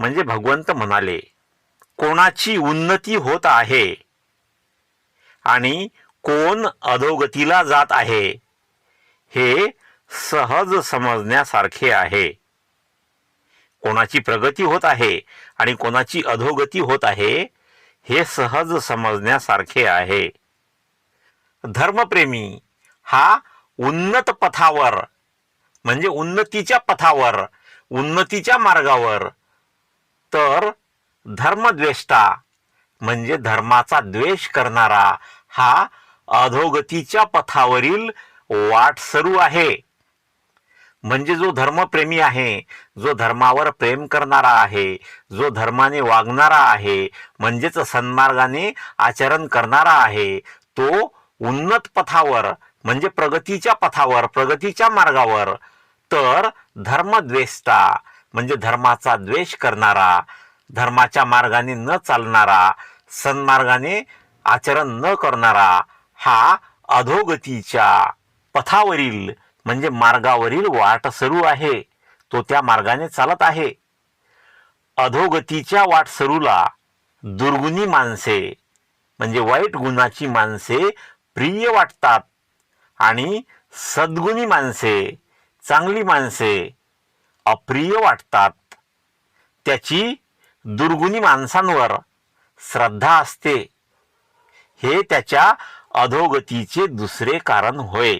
म्हणजे भगवंत म्हणाले कोणाची उन्नती होत आहे आणि कोण अधोगतीला जात आहे हे सहज समजण्यासारखे आहे. कोणाची प्रगती होत आहे आणि कोणाची अधोगती होत आहे हे सहज समजण्यासारखे आहे. धर्मप्रेमी हा उन्नत पथावर म्हणजे उन्नतीच्या पथावर उन्नतीच्या मार्गावर तर धर्मद्वेष्टा म्हणजे धर्माचा द्वेष करणारा हा अधोगतीच्या पथावरील वाटसरू आहे. म्हणजे जो धर्मप्रेमी आहे जो धर्मावर प्रेम करणारा आहे जो धर्माने वागणारा आहे म्हणजेच सन्मार्गाने आचरण करणारा आहे तो उन्नत पथावर म्हणजे प्रगतीच्या पथावर प्रगतीच्या मार्गावर तर धर्मद्वेष्टा म्हणजे धर्माचा द्वेष करणारा धर्माच्या मार्गाने न चालणारा सन्मार्गाने आचरण न करणारा हा अधोगतीच्या पथावरील म्हणजे मार्गावरील वाटसरू आहे. तो त्या मार्गाने चालत आहे. अधोगतीच्या वाटसरूला दुर्गुणी माणसे म्हणजे वाईट गुणाची माणसे प्रिय वाटतात. आणि सद्गुणी माणसे चांगली माणसे अप्रिय वाटतात. त्याची दुर्गुणी माणसांवर श्रद्धा असते. हे त्याच्या अधोगतीचे दुसरे कारण होय.